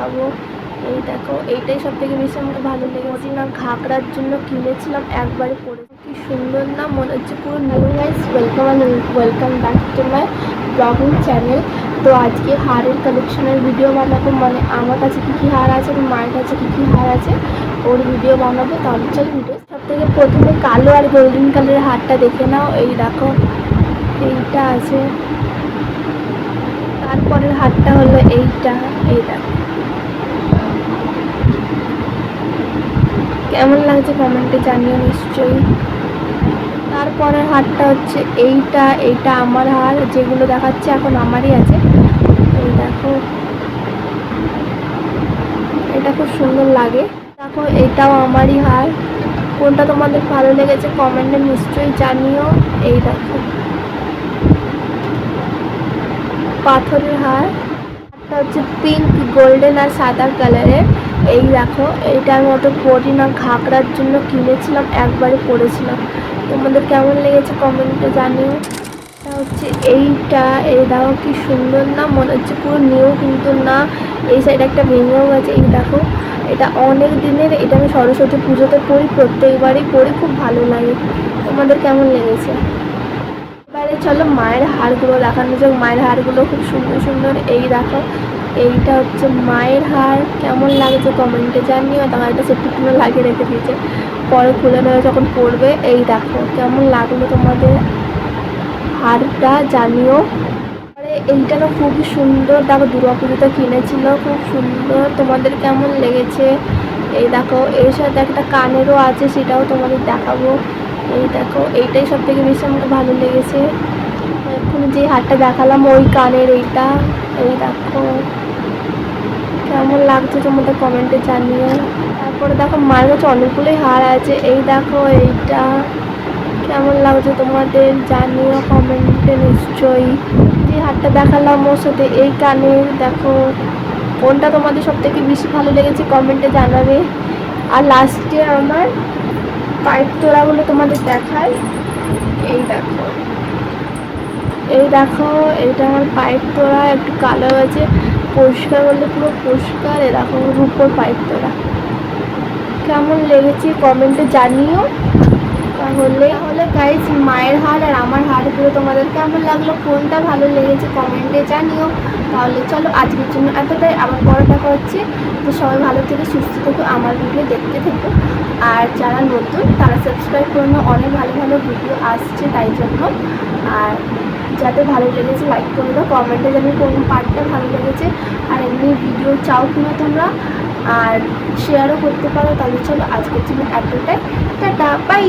দেখাবো। এই দেখো, এইটাই সব থেকে বেশি আমাকে ভালো লেগেছে। না ঘাগরার জন্য কিনেছিলাম, একবারে পরে কি সুন্দর না, মনে হচ্ছে পুরো new guys welcome welcome back to my blogging channel তো আজকে হারের কালেকশনের ভিডিও বানাবো। মানে আমার কাছে কী কী হার আছে মায়ের কাছে কী কী হার আছে, ওর ভিডিও বানাবো। তাহলে চল ভিডিও সব থেকে প্রথমে কালো আর গোল্ডেন কালারের হারটা দেখে নাও। এই দেখো, এইটা আছে। তারপরের হারটা হলো এইটা। এই দেখো। কেমন লাগছে কমেন্টে জানিও নিশ্চয়ই। তারপরের হারটা হচ্ছে এইটা এইটা আমার হার, যেগুলো দেখাচ্ছে এখন আমারই আছে। এই দেখো। এটা খুব সুন্দর লাগে। দেখো, এটাও আমারই হার। কোনটা তোমাদের ভালো লেগেছে কমেন্টে নিশ্চয়ই জানিও। এই দেখো। পাথরের হার। একটা হচ্ছে পিঙ্ক গোল্ডেন আর সাদা কালারের এই দেখো এইটা আমি অত পরি না ঘাগরার জন্য কিনেছিলাম, একবারে পরেছিলাম তোমাদের কেমন লেগেছে কমেন্টে জানিও। এটা হচ্ছে এইটা এই দেখো কি সুন্দর না, মনে হচ্ছে পুরো নিউ কিন্তু না, এই সাইডে একটা ভেঙেও গেছে, এই দেখো। এটা অনেক দিনের, এটা আমি সরস্বতী পুজোতে পড়ি প্রত্যেকবারই পড়ি খুব ভালো লাগে। তোমাদের কেমন লেগেছে? এবারে চলো মায়ের হারগুলো দেখানো যাক, মায়ের হারগুলো খুব সুন্দর সুন্দর, এই দেখো। এইটা হচ্ছে মায়ের হার। কেমন লাগছে কমেন্টে জানিও। তোমার একটা সেফটিগুলো লাগিয়ে রেখে দিয়েছে। পরে খুলে নেবে যখন পড়বে, এই দেখো, কেমন লাগল তোমাদের হারটা জানিও। এইটা না খুবই সুন্দর। দেখো দুর্গা পুজোতে কিনেছিল, খুব সুন্দর। তোমাদের কেমন লেগেছে? এই দেখো, এর সাথে একটা কানেরও আছে, সেটাও তোমাদের দেখাবো। এই দেখো, এইটাই সব থেকে বেশি আমাকে ভালো লেগেছে। এখন যে হারটা দেখালাম, ওই কানের এইটা। এই দেখো। কেমন লাগছে তোমাদের কমেন্টে জানিও। তারপরে দেখো মার কাছে অনেকগুলোই হার আছে। এই দেখো, এইটা। কেমন লাগছে তোমাদের জানিও কমেন্টে নিশ্চয়ই। যে হারটা দেখালাম ওর সাথে এই কানের দেখো, কোনটা তোমাদের সব থেকে বেশি ভালো লেগেছে কমেন্টে জানাবে। আর লাস্টে আমার পাইপ তোড়াগুলো তোমাদের দেখায়। এই দেখো। এই দেখো এটা আমার পাইপ তোড়া, একটু কালো আছে, পরিষ্কার করলে পুরো পরিষ্কার এরকম রূপোর পাইপ তোড়া। কেমন লেগেছে কমেন্টে জানিও। তাহলে তাহলে গাইজ মায়ের হার আর আমার হারগুলো তোমাদের কেমন লাগল, কোনটা ভালো লেগেছে কমেন্টে জানিও। তাহলে চলো আজকের জন্য এতটাই, আবার পরে দেখা হচ্ছে। তো সবাই ভালো থেকে, সুস্থ থেকো, আমার ভিডিও দেখতে থেকো। আর যারা নতুন তারা সাবস্ক্রাইব করে নাও অনেক ভালো ভালো ভিডিও আসছে তাই জন্য। আর যাতে ভালো লেগেছে লাইক করে দাও। কমেন্টে জানি কোন পার্টটা ভালো লেগেছে। আর এমনি ভিডিও চাও কিনা তোমরা, আর শেয়ারও করতে পারো, তাহলে চলো আজকের জন্য এতটাই। Tata bye